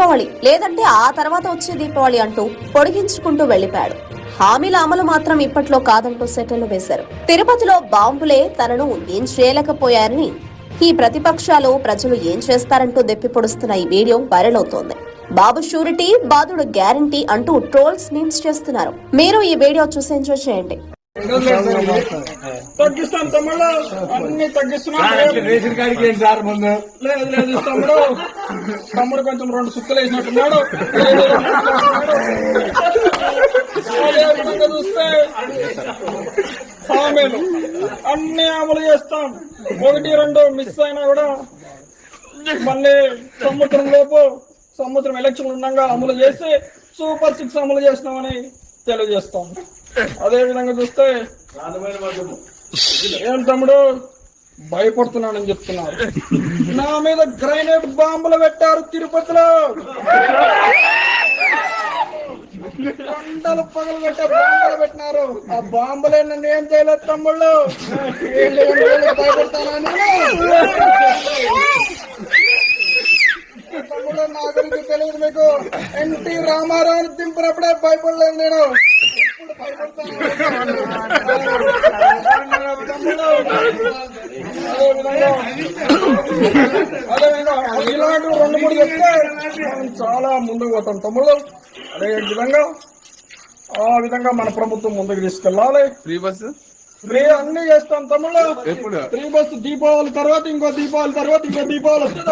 దీపావళి లేదంటే ఆ తర్వాత వచ్చే దీపావళి అంటూ పొడిగించుకుంటూ వెళ్ళిపోయాడు హామీల అమలు మాత్రం ఇప్పట్లో కాదంటూ సెటర్లు వేశారు. తిరుపతిలో బాంబులే తనను ఏం చేయలేకపోయారని ఈ ప్రతిపక్షాలు ప్రజలు ఏం చేస్తారంటూ దెప్పి పొడుస్తున్న ఈ వీడియో వైరల్ అవుతోంది. బాబు షూరిటీ బాధుడు గ్యారంటీ అంటూ ట్రోల్స్ మీమ్స్ చేస్తున్నారు. మీరు ఈ వీడియో చూసి ఎంజాయ్ చేయండి. తగ్గిస్తాం తమ్ముడు అన్ని తగ్గిస్తున్నాం రేషన్ కార్డుకి ఏంటి సార్ ముందు? లేదు లేదు తమ్ముడు. తమ్ముడు కొంచెం రెండు సుక్కలు వేసినట్టున్నాడు. చూస్తే హామీలు అన్ని అమలు చేస్తాం. ఒకటి రెండు మిస్ అయినా కూడా మళ్ళీ సంవత్సరం లోపు సంవత్సరం ఎలక్షన్ ఉండగా అమలు చేసి సూపర్ సిక్స్ అమలు చేస్తామని తెలియజేస్తాం. అదే విధంగా చూస్తే ఏం తమ్ముడు? భయపడుతున్నానని చెప్తున్నారు. నా మీద గ్రైనేడ్ బాంబులు పెట్టారు తిరుపతిలో. కొండలు పగలు పెట్టే బాంబులు పెట్టినారు. ఆ బాంబులే నన్ను ఏం చేయలేదు తమ్ముళ్ళు? తమ్ముడు నా గురించి తెలియదు మీకు. ఎన్టీ రామారావుని దింపినప్పుడే భయపడలేదు నేను. ఇలాంటి రెండు మూడు చెప్తే మనం చాలా ముందుకు పోతాం తమ్ముడు అదే విధంగా ఆ విధంగా మన ప్రభుత్వం ముందుకు తీసుకెళ్ళాలి. ఫ్రీ బస్సు ఫ్రీ అన్ని చేస్తాం తమ్ముడు ఫ్రీ బస్సు దీపావళి తర్వాత ఇంకో దీపావళి తర్వాత ఇంకో దీపావళి వస్తే